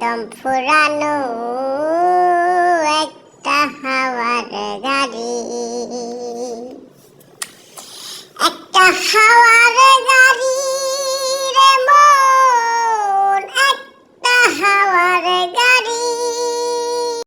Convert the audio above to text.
দম ফুরানো একটা হাওয়ার গাড়ি। একটা হাওয়ার